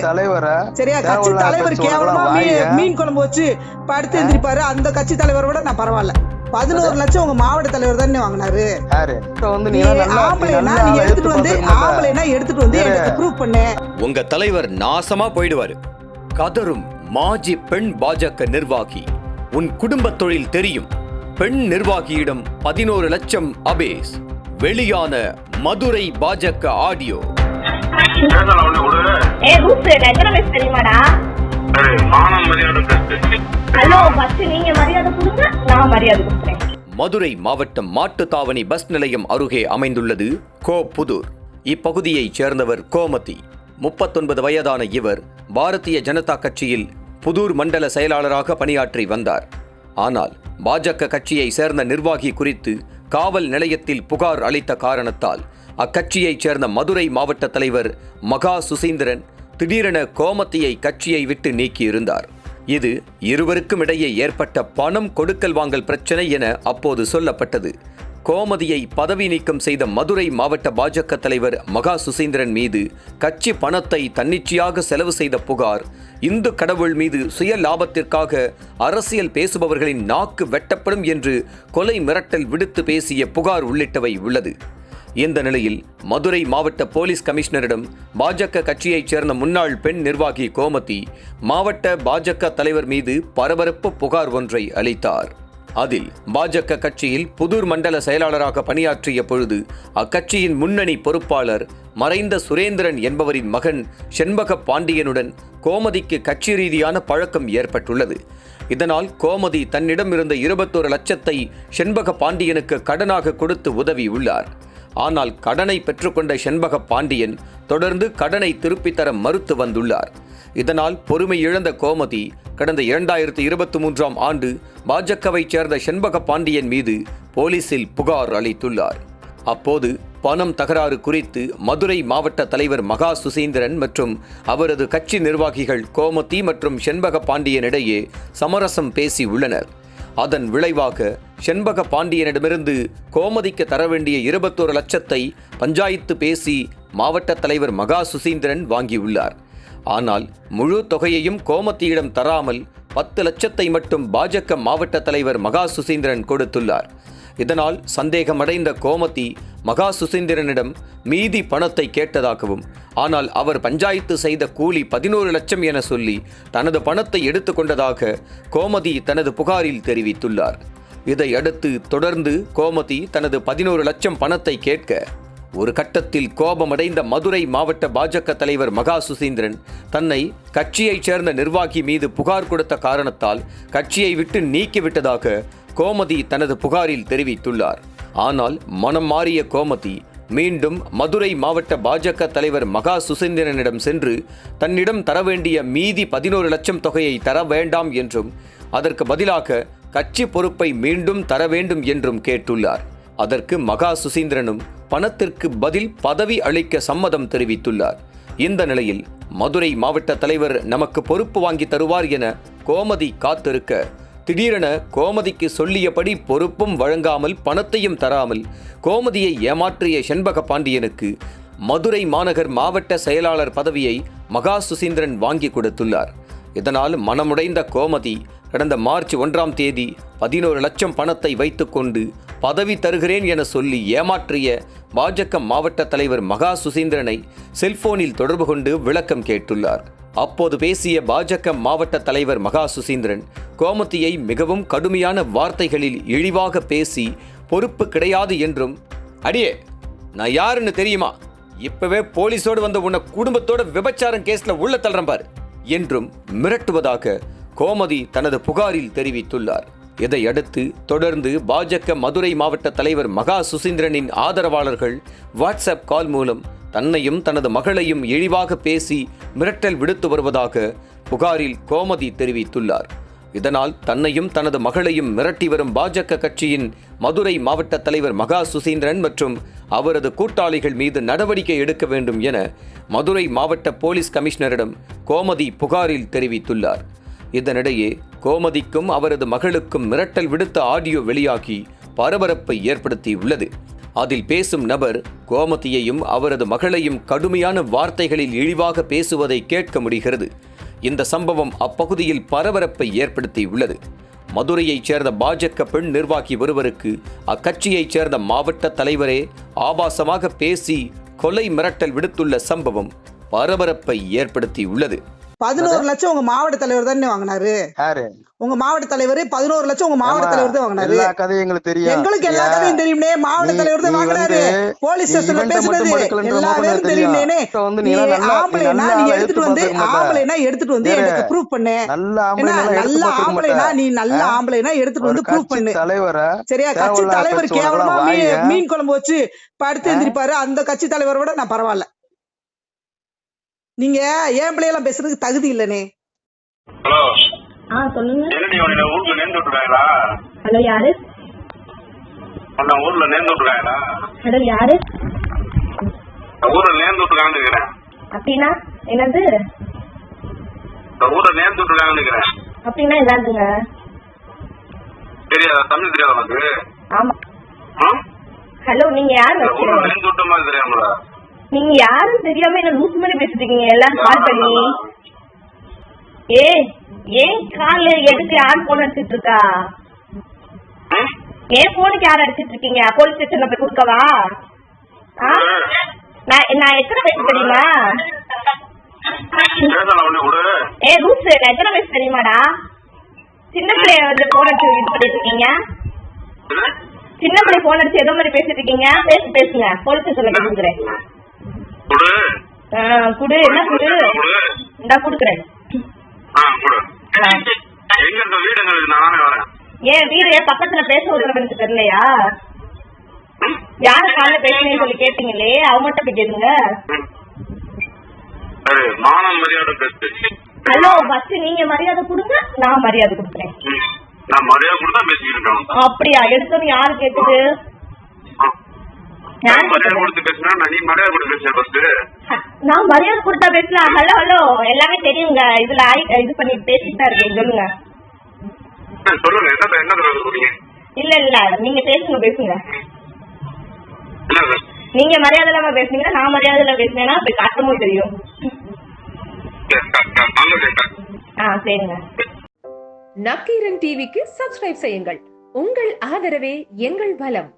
தலைவரை சரியா கட்சி கேவலமா. மீன் குழம்பு வச்சு படுத்து எந்திரிப்பாரு. அந்த கட்சி தலைவர் விட நான் பரவாயில்ல. பதினோரு லட்சம் உங்க மாவட்ட தலைவர் தானே வாங்கினாரு. ஆம்பளைனா நீ எடுத்துட்டு வந்து. ஆம்பளைனா எடுத்துட்டு வந்து. எனக்கு ப்ரூவ் பண்ணு. உங்க தலைவர் நாசமா போயிடுவாரு. கதரும் மாஜி பெண் பாஜக நிர்வாகி. உன் குடும்ப தொழில் தெரியும். பெண் நிர்வாகியிடம் பதினோரு லட்சம் அபேஸ். வெளியான மதுரை பாஜக ஆடியோ. ஏ ரூஸ் எத்தனை வயசு தெரியுமாடா? ஹலோ ஃபர்ஸ்ட் நீங்க மரியாதை கொடுங்க நான் மரியாதை கொடுக்குறேன். மதுரை மாவட்டம் மாட்டுத்தாவணி பஸ் நிலையம் அருகே அமைந்துள்ளது கோ புதூர். இப்பகுதியைச் சேர்ந்தவர் கோமதி. முப்பத்தொன்பது வயதான இவர் பாரதிய ஜனதா கட்சியில் புதூர் மண்டல செயலாளராக பணியாற்றி வந்தார். ஆனால் பாஜக கட்சியை சேர்ந்த நிர்வாகி குறித்து காவல் நிலையத்தில் புகார் அளித்த காரணத்தால் அக்கட்சியைச் சேர்ந்த மதுரை மாவட்ட தலைவர் மகா சுசீந்திரன் திடீரென கோமதியை கட்சியை விட்டு நீக்கியிருந்தார். இது இருவருக்கும் இடையே ஏற்பட்ட பணம் கொடுக்கல் வாங்கல் பிரச்சனை என அப்போது சொல்லப்பட்டது. கோமதியை பதவி நீக்கம் செய்த மதுரை மாவட்ட பாஜக தலைவர் மகா சுசீந்திரன் மீது கட்சி பணத்தை தன்னிச்சையாக செலவு செய்த புகார் இந்து கடவுள் மீது சுய லாபத்திற்காக அரசியல் பேசுபவர்களின் நாக்கு வெட்டப்படும் என்று கொலை மிரட்டல் விடுத்து பேசிய புகார் உள்ளிட்டவை உள்ளது. இந்த நிலையில் மதுரை மாவட்ட போலீஸ் கமிஷனரிடம் பாஜக கட்சியைச் சேர்ந்த முன்னாள் பெண் நிர்வாகி கோமதி மாவட்ட பாஜக தலைவர் மீது பரபரப்பு புகார் ஒன்றை அளித்தார். அதில் பாஜக கட்சியில் புதூர் மண்டல செயலாளராக பணியாற்றிய பொழுது அக்கட்சியின் முன்னணி பொறுப்பாளர் மறைந்த சுரேந்திரன் என்பவரின் மகன் செண்பக பாண்டியனுடன் கோமதிக்கு கட்சி ரீதியான பழக்கம் ஏற்பட்டுள்ளது. இதனால் கோமதி தன்னிடம் இருந்த இருபத்தோரு லட்சத்தை செண்பக பாண்டியனுக்கு கடனாக கொடுத்து உதவி உள்ளார். ஆனால் கடனை பெற்றுக்கொண்ட செண்பக பாண்டியன் தொடர்ந்து கடனை திருப்பித் தர மறுத்து வந்துள்ளார். இதனால் பொறுமை இழந்த கோமதி கடந்த இரண்டாயிரத்தி இருபத்தி மூன்றாம் ஆண்டு பாஜகவைச் சேர்ந்த செண்பக பாண்டியன் மீது போலீசில் புகார் அளித்துள்ளார். அப்போது பணம் தகராறு குறித்து மதுரை மாவட்ட தலைவர் மகா சுசீந்திரன் மற்றும் அவரது கட்சி நிர்வாகிகள் கோமதி மற்றும் செண்பக பாண்டியனிடையே சமரசம் பேசி உள்ளனர். அதன் விளைவாக செண்பக பாண்டியனிடமிருந்து கோமதிக்கு தர வேண்டிய இருபத்தோரு லட்சத்தை பஞ்சாயத்து பேசி மாவட்ட தலைவர் மகா சுசீந்திரன் வாங்கியுள்ளார். ஆனால் முழு தொகையையும் கோமதியிடம் தராமல் பத்து லட்சத்தை மட்டும் பாஜக மாவட்ட தலைவர் மகா சுசீந்திரன் கொடுத்துள்ளார். இதனால் சந்தேகமடைந்த கோமதி மகா சுசீந்திரனிடம் மீதி பணத்தை கேட்டதாகவும் ஆனால் அவர் பஞ்சாயத்து செய்த கூலி பதினோரு லட்சம் என சொல்லி தனது பணத்தை எடுத்துக்கொண்டதாக கோமதி தனது புகாரில் தெரிவித்துள்ளார். இதையடுத்து தொடர்ந்து கோமதி தனது பதினோரு லட்சம் பணத்தை கேட்க ஒரு கட்டத்தில் கோபமடைந்த மதுரை மாவட்ட பாஜக தலைவர் மகா சுசீந்திரன் தன்னை கட்சியைச் சேர்ந்த நிர்வாகி மீது புகார் கொடுத்த காரணத்தால் கட்சியை விட்டு நீக்கிவிட்டதாக கோமதி தனது புகாரில் தெரிவித்துள்ளார். ஆனால் மனம் மாறிய கோமதி மீண்டும் மதுரை மாவட்ட பாஜக தலைவர் மகா சுசீந்திரனிடம் சென்று தன்னிடம் தர வேண்டிய மீதி பதினோரு லட்சம் தொகையை தர வேண்டாம் என்றும் அதற்கு பதிலாக கட்சி பொறுப்பை மீண்டும் தர வேண்டும் என்றும் கேட்டுள்ளார். அதற்கு மகா சுசீந்திரனும் பணத்திற்கு பதில் பதவி அளிக்க சம்மதம் தெரிவித்துள்ளார். இந்த நிலையில் மதுரை மாவட்ட தலைவர் நமக்கு பொறுப்பு வாங்கி தருவார் என கோமதி காத்திருக்க திடீரென கோமதிக்கு சொல்லியபடி பொறுப்பும் வழங்காமல் பணத்தையும் தராமல் கோமதியை ஏமாற்றிய செண்பக பாண்டியனுக்கு மதுரை மாநகர் மாவட்ட செயலாளர் பதவியை மகா சுசீந்திரன் வாங்கி கொடுத்துள்ளார். இதனால் மனமுடைந்த கோமதி கடந்த மார்ச் ஒன்றாம் தேதி பதினோரு லட்சம் பணத்தை வைத்துக்கொண்டு பதவி தருகிறேன் என சொல்லி ஏமாற்றிய பாஜக மாவட்ட தலைவர் மகா சுசீந்திரனை செல்போனில் தொடர்பு கொண்டு விளக்கம் கேட்டுள்ளார். அப்போது பேசிய பாஜக மாவட்ட தலைவர் மகா சுசீந்திரன் கோமதியை மிகவும் கடுமையான வார்த்தைகளில் இழிவாக பேசி பொறுப்பு கிடையாது என்றும் அடியே நான் யாருன்னு தெரியுமா? இப்பவே போலீஸோடு வந்த உன்னை குடும்பத்தோட விபச்சாரம் கேஸ்ல உள்ள தள்ளுறேன் பாரு. என்றும் மிரட்டுவதாக கோமதி தனது புகாரில் தெரிவித்துள்ளார். இதையடுத்து தொடர்ந்து பாஜக மதுரை மாவட்ட தலைவர் மகா சுசீந்திரனின் ஆதரவாளர்கள் வாட்ஸ்அப் கால் மூலம் தன்னையும் தனது மகளையும் இழிவாக பேசி மிரட்டல் விடுத்து வருவதாக புகாரில் கோமதி தெரிவித்துள்ளார். இதனால் தன்னையும் தனது மகளையும் மிரட்டி வரும் பாஜக கட்சியின் மதுரை மாவட்ட தலைவர் மகா சுசீந்திரன் மற்றும் அவரது கூட்டாளிகள் மீது நடவடிக்கை எடுக்க வேண்டும் என மதுரை மாவட்ட போலீஸ் கமிஷனரிடம் கோமதி புகாரில் தெரிவித்துள்ளார். இதனிடையே கோமதிக்கும் அவரது மகளுக்கும் மிரட்டல் விடுத்த ஆடியோ வெளியாகி பரபரப்பை ஏற்படுத்தியுள்ளது. அதில் பேசும் நபர் கோமதியையும் அவரது மகளையும் கடுமையான வார்த்தைகளில் இழிவாக பேசுவதை கேட்க முடிகிறது. இந்த சம்பவம் அப்பகுதியில் பரபரப்பை ஏற்படுத்தியுள்ளது. மதுரையைச் சேர்ந்த பாஜக பெண் நிர்வாகி ஒருவருக்கு அக்கட்சியைச் சேர்ந்த மாவட்ட தலைவரே ஆபாசமாக பேசி கொலை மிரட்டல் விடுத்துள்ள சம்பவம் பரபரப்பை ஏற்படுத்தியுள்ளது. பதினோரு லட்சம் உங்க மாவட்ட தலைவர் தானே வாங்கினாரு. உங்க மாவட்ட தலைவர் பதினோரு லட்சம் உங்க மாவட்ட தலைவர் தான் வாங்கினாரு. எல்லா கதையும் எங்களுக்கு தெரியும். எங்களுக்கு எல்லா கதையும் தெரியும்னே மாவட்ட தலைவர் தான் வாங்கினாரு. போலீஸ் ஸ்டேஷன்ல பேசுனது எல்லா பேரும். தெரியும்னே. நீ ஆம்பளைனா நீ எடுத்துட்டு வந்து. ஆம்பளைனா எடுத்துட்டு வந்து. எனக்கு ப்ரூவ் பண்ணு. நல்ல ஆம்பளைனா நீ நல்ல? ஆம்பளைனா எடுத்துட்டு வந்து ப்ரூவ் பண்ணு. தலைவரை சரியா? கட்சி தலைவர் கேவலமா. மீன் குழம்பு வச்சு படுத்து எந்திரிப்பாரு. அந்த கட்சி தலைவரை விட நான் பரவாயில்ல. நீங்க ஏன் பிள்ளையெல்லாம் பேசுறதுக்கு தகுதி இல்லனே? ஹலோ. ஆ சொல்லுங்க. ஊர்ல நேர்ந்து விட்டுருக்காங்களா ஹலோ யாரு? உன்னை ஊர்ல நேர்ந்து விட்டுருக்காங்களா ஹலோ யாரு? ஊர்ல நேர்ந்து இருக்கிறேன் அப்படின்னா என்னது? ஊர்ல நேர்ந்து இருக்கிறேன் அப்படின்னா என்னதுங்க? தெரியாதா? தமிழ் தெரியாதா உனக்கு? ஆமா. ஆ? ஹலோ நீங்க யாரு? ஊர்ல நேர்ந்து விட்ட மாதிரி தெரியாமல? நீங்க யாரும் தெரியாம என்ன லூஸ் மாதிரி பேசிட்டு இருக்கீங்க? எல்லாம் கால் பண்ணி. ஏ ஏன் கால் எதுக்கு யார் போன் அடிச்சிட்டு இருக்கா? ஏன் போனுக்கு யார் அடிச்சிட்டு இருக்கீங்க? போலீஸ் ஸ்டேஷன்ல போய் கொடுக்கவா? நான் நான் எத்தனை வயசு தெரியுமா? ஏ ரூஸ் நான் எத்தனை வயசு தெரியுமாடா? சின்ன பிள்ளைய வந்து போன் அடிச்சு இது பண்ணிட்டு இருக்கீங்க? சின்ன பிள்ளை போன் அடிச்சு ஏதோ மாதிரி பேசிட்டு இருக்கீங்க. பேசி பேசுங்க. போலீஸ் ஸ்டேஷன்ல கொடுக்குறேன். குடு. என்ன குடு? இந்தா குடுக்குறேன். ஏன் வீடு பக்கத்துல பேச ஒருத்தர் தெரியலையா? யாரு காலைல பேசுனேன்னு சொல்லி கேட்டீங்களே அவங்க மட்டும் போய் கேளுங்க ஹலோ ஃபர்ஸ்ட் நீங்க மரியாதை கொடுங்க நான் மரியாதை கொடுக்குறேன். அப்படியா? எடுத்தோன்னு யாரு. யார் நான் மரியாதை கேக்குது? கொடுத்து பேசினா நான் நீ மரியாதை கொடுத்து பேசுற ஃபர்ஸ்ட் நான் மரியாதை கொடுத்தா பேசலாம் ஹலோ ஹலோ எல்லாமே தெரியுங்க. இதுல ஆயி- இது பண்ணி பேசிட்டு தான் இருக்கீங்க சொல்லுங்க. சொல்லுங்க. என்ன என்ன சொல்றீங்க இல்ல இல்ல. நீங்க பேசுங்க பேசுங்க. நீங்க மரியாதை இல்லாம பேசுனீங்கன்னா நான் மரியாதை இல்லாம பேசுனேன்னா போய் காட்டமும் தெரியும். ஆ சரிங்க. நக்கீரன் டிவிக்கு சப்ஸ்கிரைப் செய்யுங்கள். உங்கள் ஆதரவே எங்கள் பலம்